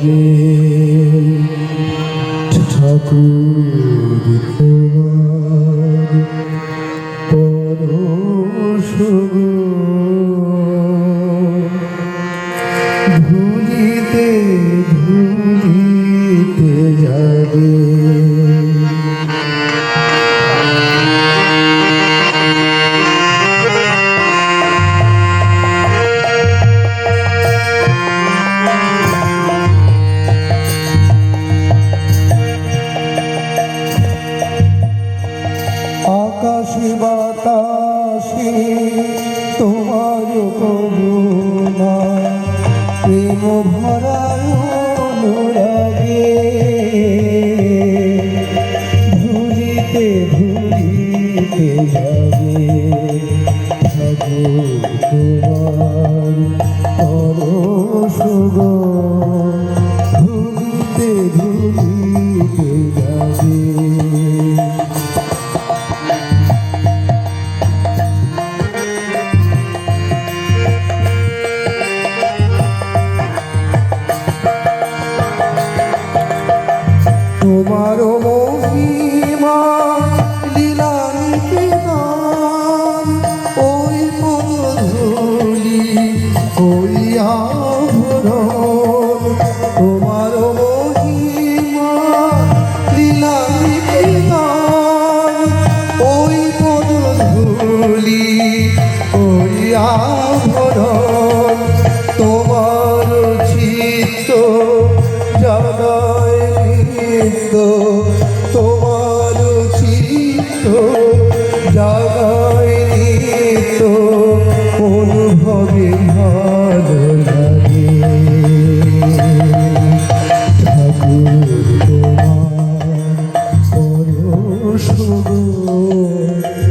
রে ঠাকুর মরু হবে ভালো লাগে। ঠাকুর তোমার শুভ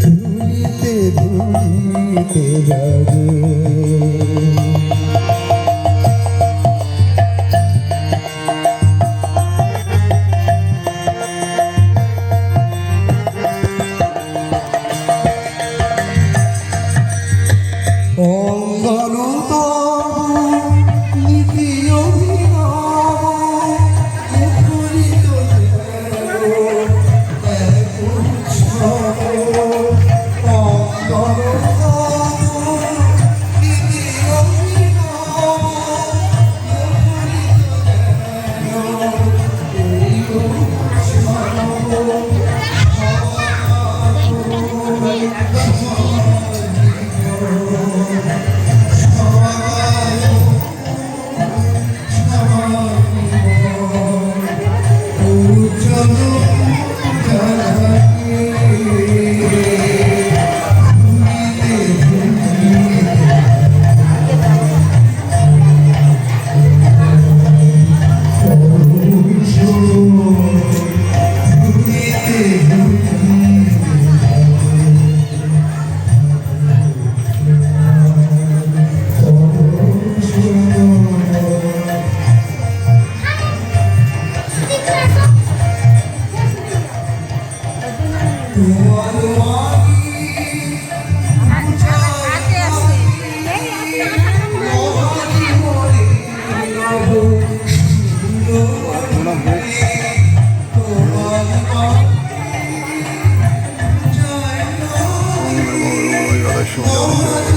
ধুলিতে 说。